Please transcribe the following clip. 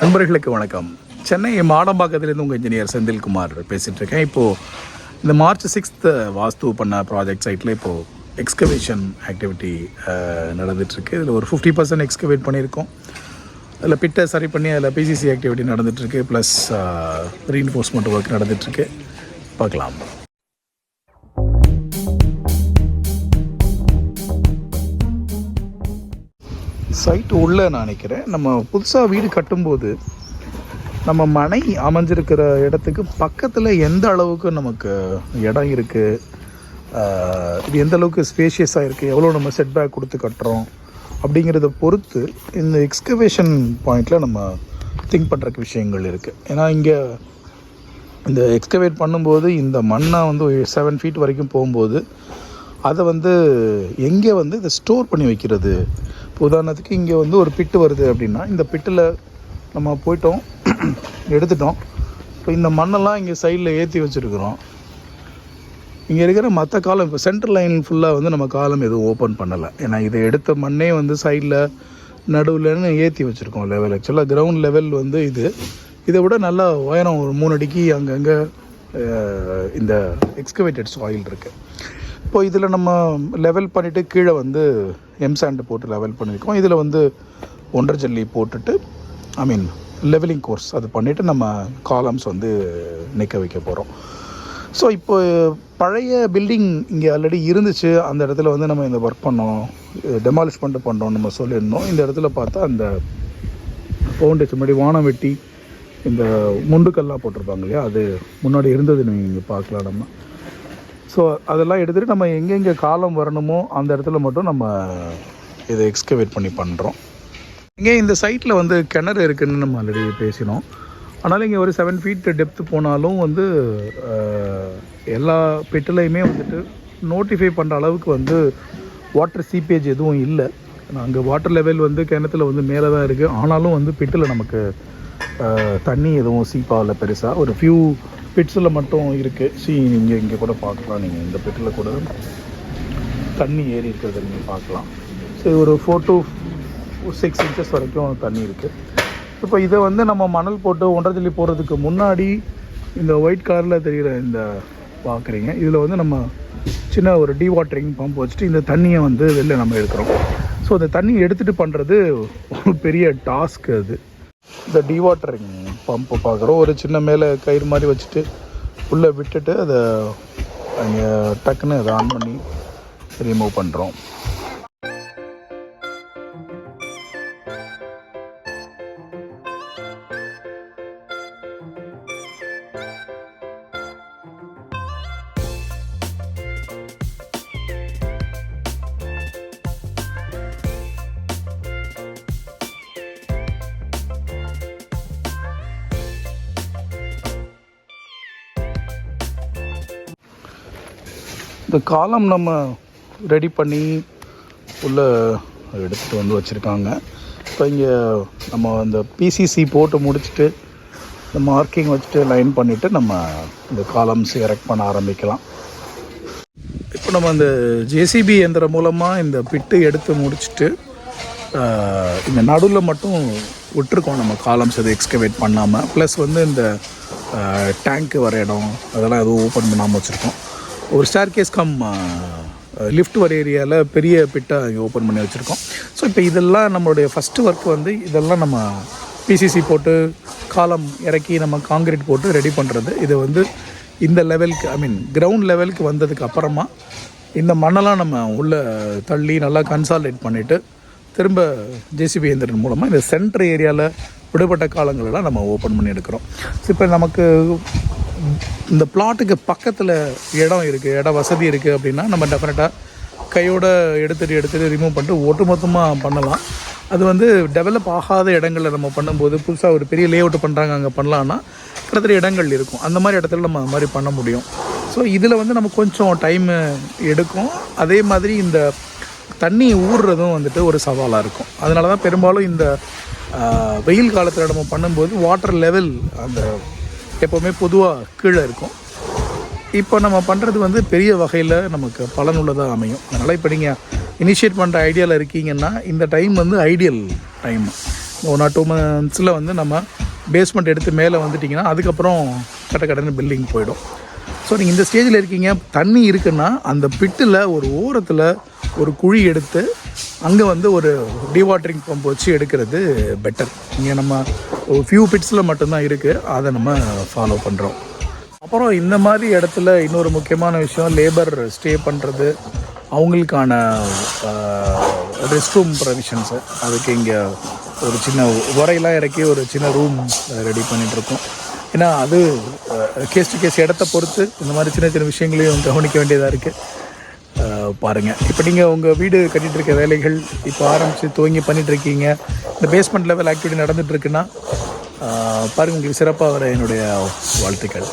நண்பர்களுக்கு வணக்கம். சென்னை மாடம்பாக்கத்திலேருந்து உங்கள் இன்ஜினியர் செந்தில்குமார் பேசிகிட்டு இருக்கேன் இப்போது இந்த மார்ச் சிக்ஸ்த்து வாஸ்து பண்ண ப்ராஜெக்ட் சைட்டில் இப்போது எக்ஸ்கவேஷன் ஆக்டிவிட்டி நடந்துகிட்ருக்கு இதில் ஒரு ஃபிஃப்டி பர்சன்ட் எக்ஸ்கவேட் பண்ணியிருக்கோம். அதில் பிட்டை சரி பண்ணி அதில் பிசிசி ஆக்டிவிட்டி நடந்துகிட்ருக்கு ப்ளஸ் ரீஎன்ஃபோர்ஸ்மெண்ட் ஒர்க் நடந்துகிட்ருக்கு பார்க்கலாம். சைட் உள்ளே நான் நினைக்கிறேன். நம்ம புதுசாக வீடு கட்டும்போது நம்ம மனை அமைஞ்சிருக்கிற இடத்துக்கு பக்கத்தில் எந்த அளவுக்கு நமக்கு இடம் இருக்குது இது எந்த அளவுக்கு ஸ்பேஷியஸாக இருக்குது எவ்வளோ நம்ம செட்பேக் கொடுத்து கட்டுறோம்? அப்படிங்கிறத பொறுத்து இந்த எக்ஸ்கவேஷன் பாயிண்டில் நம்ம திங்க் பண்ணுறக்கு விஷயங்கள் இருக்குது ஏன்னா இங்கே இந்த எக்ஸ்கவேட் பண்ணும்போது இந்த மண்ணை வந்து செவன் ஃபீட் வரைக்கும் போகும்போது அதை வந்து எங்கே வந்து இதை ஸ்டோர் பண்ணி வைக்கிறது? உதாரணத்துக்கு இங்கே வந்து ஒரு பிட்டு வருது அப்படின்னா இந்த பிட்டில் நம்ம போயிட்டோம் எடுத்துட்டோம். இப்போ இந்த மண்ணெல்லாம் இங்கே சைடில் ஏற்றி வச்சுருக்குறோம். இங்கே இருக்கிற மற்ற காலம் இப்போ சென்ட்ரல் லைன் ஃபுல்லாக வந்து நம்ம காலம் எதுவும் ஓப்பன் பண்ணலை. ஏன்னா இதை எடுத்த மண்ணே வந்து சைடில் நடுவில்னு ஏற்றி வச்சுருக்கோம் லெவல் ஆக்சுவலாக கிரவுண்ட் லெவல் வந்து இது. இதை விட நல்லா உயரம் ஒரு மூணு அடிக்கு அங்கங்கே இந்த எக்ஸ்கவேட்டட் சாயில் இருக்குது இப்போ இதில் நம்ம லெவல் பண்ணிவிட்டு கீழே வந்து எம் சாண்டு போட்டு லெவல் பண்ணியிருக்கோம். இதில் வந்து ஒன்றரை ஜல்லி போட்டுட்டு ஐ மீன் லெவலிங் கோர்ஸ் அது பண்ணிவிட்டு நம்ம காலம்ஸ் வந்து நிற்க வைக்க போகிறோம் ஸோ இப்போ பழைய பில்டிங் இங்கே ஆல்ரெடி இருந்துச்சு. அந்த இடத்துல வந்து நம்ம இந்த ஒர்க் பண்ணோம். டெமாலிஷ் பண்ணிட்டு பண்ணோம் நம்ம சொல்லியிருந்தோம். இந்த இடத்துல பார்த்தா அந்த ஃபவுண்டேஷன் முன்னாடி வானம் வெட்டி இந்த முண்டுக்கல்லாம் போட்டிருப்பாங்க இல்லையா? அது முன்னாடி இருந்தது நீங்கள் பார்க்கலாம் நம்ம. ஸோ அதெல்லாம் எடுத்துகிட்டு நம்ம எங்கெங்கே காலம் வரணுமோ அந்த இடத்துல மட்டும் நம்ம இதை எக்ஸ்கவேட் பண்ணி பண்ணுறோம் இங்கே இந்த சைட்டில் வந்து கிணறு இருக்குதுன்னு நம்ம ஆல்ரெடி பேசினோம். ஆனாலும் இங்கே ஒரு செவன் ஃபீட் டெப்த்து போனாலும் வந்து எல்லா பெட்டிலையுமே வந்துட்டு நோட்டிஃபை பண்ணுற அளவுக்கு வந்து வாட்டர் சீப்பேஜ் எதுவும் இல்லை. அங்கே வாட்டர் லெவல் வந்து கிணத்துல வந்து மேலே தான் இருக்குது ஆனாலும் வந்து பிட்டில் நமக்கு தண்ணி எதுவும் சீப்பாகல பெருசாக ஒரு ஃபியூ பெட்ஸில் மட்டும் இருக்குது சி நீங்கள் இங்கே கூட பார்க்கலாம். நீங்கள் இந்த பெட்டில் கூட தண்ணி ஏறி இருக்கிறத நீங்கள் பார்க்கலாம். ஸோ ஒரு ஃபோர் டு சிக்ஸ் இன்ச்சஸ் வரைக்கும் தண்ணி இருக்குது இப்போ இதை வந்து நம்ம மணல் போட்டு ஒன்றரை தள்ளி போகிறதுக்கு முன்னாடி இந்த ஒயிட் கலரில் தெரிகிற இந்த பார்க்குறீங்க இதில் வந்து நம்ம சின்ன ஒரு டீ வாட்டரிங் பம்ப் வச்சுட்டு இந்த தண்ணியை வந்து வெளில நம்ம எடுக்கிறோம். ஸோ அந்த தண்ணி எடுத்துகிட்டு பண்ணுறது ஒரு பெரிய டாஸ்க் அது. இந்த டிவாட்டரிங் பம்பை பார்க்குறோம். ஒரு சின்ன மேலே கயிறு மாதிரி வச்சுட்டு உள்ளே விட்டுட்டு அதை அங்கே டக்குன்னு அதை ஆன் பண்ணி ரிமூவ் பண்ணுறோம் இந்த காலம் நம்ம ரெடி பண்ணி உள்ளே எடுத்துகிட்டு வந்து வச்சுருக்காங்க. இப்போ இங்கே நம்ம அந்த பிசிசி போட்டு முடிச்சுட்டு இந்த மார்க்கிங் வச்சுட்டு லைன் பண்ணிவிட்டு நம்ம இந்த காலம்ஸ் எரெக்ட் பண்ண ஆரம்பிக்கலாம். இப்போ நம்ம இந்த ஜேசிபி எந்திரம் மூலமாக இந்த பிட்டு எடுத்து முடிச்சுட்டு இந்த நடுவில் மட்டும் விட்டுருக்கோம் நம்ம காலம்ஸ் எதுவும் எக்ஸ்கவேட் பண்ணாமல் ப்ளஸ் வந்து இந்த டேங்க்கு வர இடம் அதெல்லாம் எதுவும் ஓப்பன் பண்ணாமல் வச்சுருக்கோம். ஒரு ஸ்டார் கேஸ் கம் லிஃப்ட் வர ஏரியாவில் பெரிய பிட்டை ஓப்பன் பண்ணி வச்சுருக்கோம். ஸோ இப்போ இதெல்லாம் நம்மளுடைய ஃபஸ்ட்டு ஒர்க் வந்து இதெல்லாம் நம்ம பிசிசி போட்டு காலம் இறக்கி நம்ம காங்கிரீட் போட்டு ரெடி பண்ணுறது இது வந்து இந்த லெவலுக்கு ஐ மீன் கிரவுண்ட் லெவலுக்கு வந்ததுக்கு அப்புறமா இந்த மண்ணெல்லாம் நம்ம உள்ளே தள்ளி நல்லா கன்சால்டேட் பண்ணிவிட்டு திரும்ப ஜேசிபி இயந்திரன் மூலமாக இந்த சென்ட்ரு ஏரியாவில் விடுபட்ட காலங்களெல்லாம் நம்ம ஓப்பன் பண்ணி எடுக்கிறோம். ஸோ இப்போ நமக்கு இந்த பிளாட்டுக்கு பக்கத்தில் இடம் இருக்குது இடம் வசதி இருக்குது அப்படின்னா நம்ம டெஃபினட்டாக கையோட எடுத்துட்டு எடுத்துட்டு ரிமூவ் பண்ணிட்டு ஒட்டுமொத்தமாக பண்ணலாம். அது வந்து டெவலப் ஆகாத இடங்களில் நம்ம பண்ணும்போது புதுசாக ஒரு பெரிய லே அவுட் பண்ணுறாங்க அங்கே பண்ணலான்னா கிட்டத்தட்ட இடங்கள் இருக்கும். அந்த மாதிரி இடத்துல நம்ம அது மாதிரி பண்ண முடியும். ஸோ இதில் வந்து நம்ம கொஞ்சம் டைம் எடுக்கும். அதே மாதிரி இந்த தண்ணி ஊறுறதும் வந்துட்டு ஒரு சவாலாக இருக்கும். அதனால தான் பெரும்பாலும் இந்த வெயில் காலத்தில் நம்ம பண்ணும்போது வாட்டர் லெவல் அந்த எப்போவுமே பொதுவாக கீழே இருக்கும். இப்போ நம்ம பண்ணுறது வந்து பெரிய வகையில் நமக்கு பலனுள்ளதாக அமையும். அதனால் இப்போ நீங்கள் இனிஷியேட் பண்ணுற ஐடியாவில் இருக்கீங்கன்னா இந்த டைம் வந்து ideal time one or two மந்த்ஸில் வந்து நம்ம பேஸ்மெண்ட் எடுத்து மேலே வந்துட்டிங்கன்னா அதுக்கப்புறம் கட்ட கடன்னு பில்டிங் போயிடும். ஸோ நீங்கள் இந்த ஸ்டேஜில் இருக்கீங்க தண்ணி இருக்குன்னா அந்த பிட்டில் ஒரு ஓரத்தில் ஒரு குழி எடுத்து அங்கே வந்து ஒரு டிவாட்டரிங் பம்ப் வச்சு எடுக்கிறது பெட்டர் இங்கே நம்ம ஒரு ஃபியூ பிட்ஸில் மட்டும்தான் இருக்குது அதை நம்ம ஃபாலோ பண்ணுறோம் அப்புறம் இந்த மாதிரி இடத்துல இன்னொரு முக்கியமான விஷயம் லேபர் ஸ்டே பண்ணுறது அவங்களுக்கான ரெஸ்ட் ரூம் ப்ரொவிஷன்ஸு அதுக்கு இங்கே ஒரு சின்ன உரையெல்லாம் இறக்கி ஒரு சின்ன ரூம் ரெடி பண்ணிகிட்ருக்கோம் ஏன்னா அது கேஸ் டு கேஸ் இடத்த பொறுத்து இந்த மாதிரி சின்ன சின்ன விஷயங்களையும் கவனிக்க வேண்டியதாக இருக்குது பாருங்கள் இப்போ நீங்கள் உங்கள் வீடு கட்டிகிட்டு இருக்க வேலைகள் இப்போ ஆரம்பித்து துவங்கி பண்ணிகிட்ருக்கீங்க இந்த பேஸ்மெண்ட் லெவல் ஆக்டிவிட்டி நடந்துகிட்ருக்குன்னா பாருங்கள் உங்களுக்கு சிறப்பாக வர என்னுடைய வாழ்த்துக்கள்.